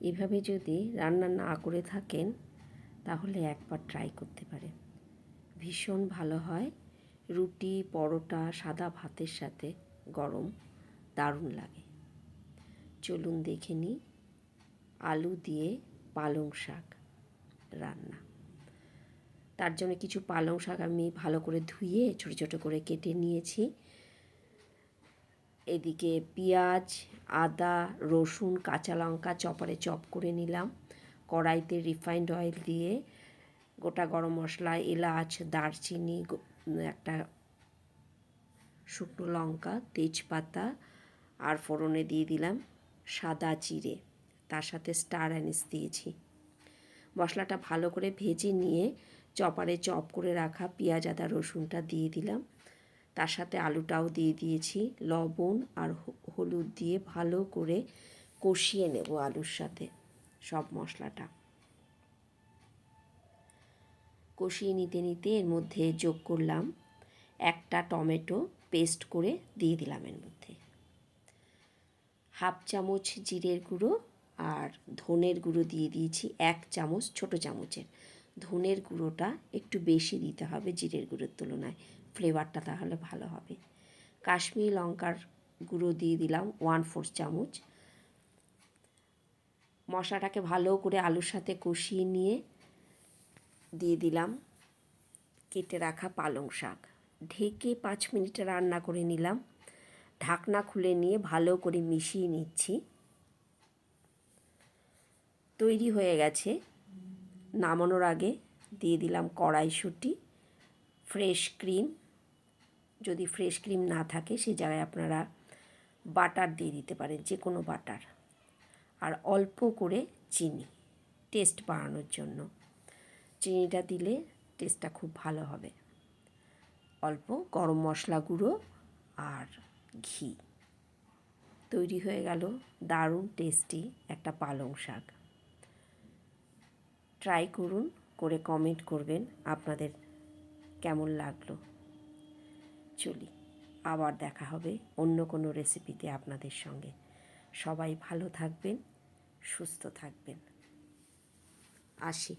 এভাবে যদি রান্না না করে থাকেন, তাহলে একবার ট্রাই করতে পারেন। ভীষণ ভালো হয়। রুটি, পরোটা, সাদা ভাতের সাথে গরম, দারুণ লাগে। চলুন দেখে নিই আলু দিয়ে পালং শাক রান্না। তার জন্য কিছু পালং শাক আমি ভালো করে ধুয়ে, ছোটো ছোটো করে কেটে নিয়েছি। এদিকে পেঁয়াজ, আদা, রসুন, কাঁচা লঙ্কা চপারে চপ করে নিলাম। কড়াইতে রিফাইন্ড অয়েল দিয়ে গোটা গরম মশলা, এলাচ, দারচিনি একটা শুকনো লঙ্কা, তেজপাতা আর ফোড়নে দিয়ে দিলাম সাদা জিরে। তার সাথে স্টার অ্যানিস দিয়েছি। মশলাটা ভালো করে ভেজে নিয়ে চপারে চপ করে রাখা পেঁয়াজ, আদা, রসুনটা দিয়ে দিলাম। তার সাথে আলুটাও দিয়ে দিয়েছি। লবণ আর হলুদ দিয়ে ভালো করে কষিয়ে নেব আলুর সাথে সব মশলাটা। কষিয়ে নিতে নিতে এর মধ্যে যোগ করলাম একটা টমেটো পেস্ট করে দিয়ে দিলাম এর মধ্যে। হাফ চামচ জিরের গুঁড়ো আর ধনের গুঁড়ো দিয়ে দিয়েছি এক চামচ ছোট চামচের। ধনের গুঁড়োটা একটু বেশি দিতে হবে জিরের গুঁড়োর তুলনায়। ফ্লেভারটা তাহলে ভালো হবে। কাশ্মীরি লঙ্কার গুঁড়ো দিয়ে দিলাম ওয়ান ফোর চামচ। মশলাটাকে ভালো করে আলুর সাথে কষিয়ে নিয়ে দিয়ে দিলাম কেটে রাখা পালং শাক। ঢেকে পাঁচ মিনিটে রান্না করে নিলাম। ঢাকনা খুলে নিয়ে ভালো করে মিশিয়ে নিচ্ছি। তৈরি হয়ে গেছে। নামানোর আগে দিয়ে দিলাম কড়াইশুঁটি, ফ্রেশ ক্রিম যদি ফ্রেশ ক্রিম না থাকে, সে জায়গায় আপনারা বাটার দিয়ে দিতে পারেন যে কোনো বাটার আর অল্প করে চিনি টেস্ট বাড়ানোর জন্য। চিনিটা দিলে টেস্টটা খুব ভালো হবে। অল্প গরম মশলা গুঁড়ো আর ঘি। তৈরি হয়ে গেল দারুণ টেস্টি একটা পালং শাক। ট্রাই করুন, করে কমেন্ট করবেন আপনাদের কেমন লাগল। চলি। আবার দেখা হবে অন্য কোনো রেসিপিতে আপনাদের সঙ্গে। সবাই ভালো থাকবেন, সুস্থ থাকবেন। আসি।